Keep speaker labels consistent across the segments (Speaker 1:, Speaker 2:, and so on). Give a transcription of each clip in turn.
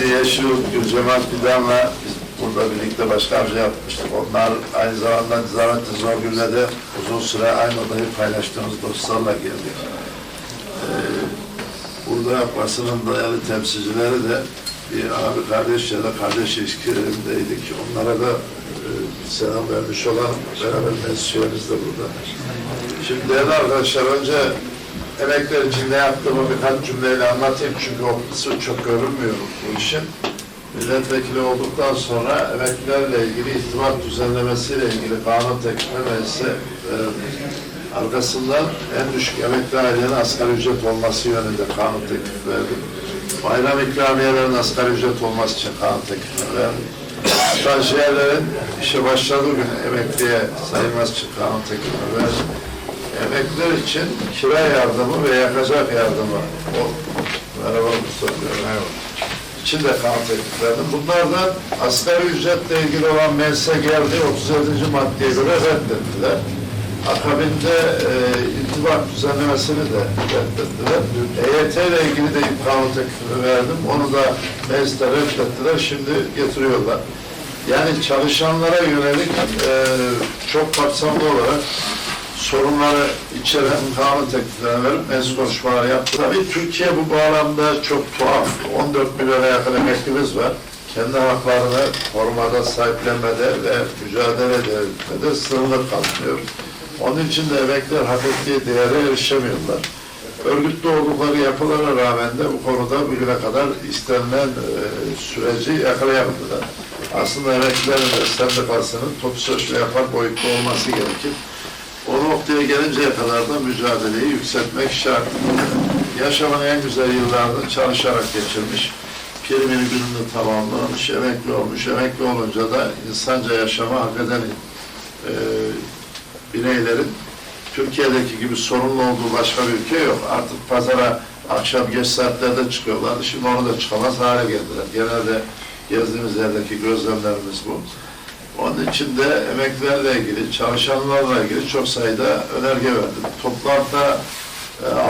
Speaker 1: Birisi Yeşilyurt Gülcemal Fidan'la biz burada birlikte başkanca yapmıştık. Onlar aynı zamanda Nizamettin Zorgül'le de uzun süre aynı odayı paylaştığımız dostlarla geldik. Ee, burada basının dayalı temsilcileri de bir abi kardeş ya da kardeş ilişkilerindeydik. Onlara da e, selam vermiş olan beraber meclisçilerimiz de burada. Şimdi değerli arkadaşlar önce emekler için ne yaptığımı birkaç cümleyle anlatayım çünkü o kısmı çok görünmüyor bu işin. Milletvekili olduktan sonra emeklilerle ilgili irtibat düzenlemesiyle ilgili kanun teklifine meclise verildi. Arkasından en düşük emekli ailenin asgari ücret olması yönünde kanun teklifi verdim. Bayram ikramiyelerinin asgari ücret olması için kanun teklifi verdim. Stajyerlerin işe başladığı gün emekliye sayılması için kanun teklifi verdim. Emekliler için kira yardımı ve yakacak yardımı. O, merhaba Mustafa. Merhaba. İçin de teklif verdim. Bunlardan asgari ücretle ilgili olan meclise geldi 37. maddeye göre reddettiler. Akabinde e, intibak düzenlemesini de reddettiler. EYT ile ilgili de kanun teklifi verdim. Onu da mecliste reddettiler. Şimdi getiriyorlar. Yani çalışanlara yönelik e, çok kapsamlı olarak sorunları içeren kanun tekliflerini verip meclis konuşmaları yaptı. Tabii Türkiye bu bağlamda çok tuhaf. 14 milyona yakın emeklimiz var. Kendi haklarını korumada, sahiplenmede ve mücadele etmede sınırlı kalmıyor. Onun için de emekliler hak ettiği değere erişemiyorlar. Örgütlü oldukları yapılara rağmen de bu konuda bugüne kadar istenilen e, süreci yakalayamadılar. Aslında emeklilerin de sendikasının top sözleşme yapar boyutta olması gerekir. Noktaya gelinceye kadar da mücadeleyi yükseltmek şart. Yaşamın en güzel yıllarını çalışarak geçirmiş, primini gününü tamamlamış, emekli olmuş. Emekli olunca da insanca yaşama hak eden e, bireylerin Türkiye'deki gibi sorunlu olduğu başka bir ülke yok. Artık pazara akşam geç saatlerde çıkıyorlar. Şimdi onu da çıkamaz hale geldiler. Genelde gezdiğimiz yerdeki gözlemlerimiz bu. Onun için de emeklilerle ilgili, çalışanlarla ilgili çok sayıda önerge verdim. Toplamda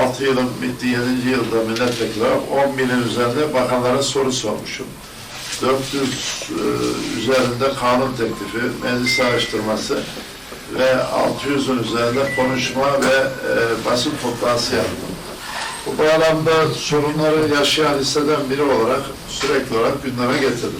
Speaker 1: 6 yılın bitti, 7. yılda milletvekili olarak 10 binin üzerinde bakanlara soru sormuşum. 400 e, üzerinde kanun teklifi, meclis araştırması ve 600'ün üzerinde konuşma ve e, basın toplantısı yaptım. Bu bağlamda sorunları yaşayan hisseden biri olarak sürekli olarak gündeme getirdim.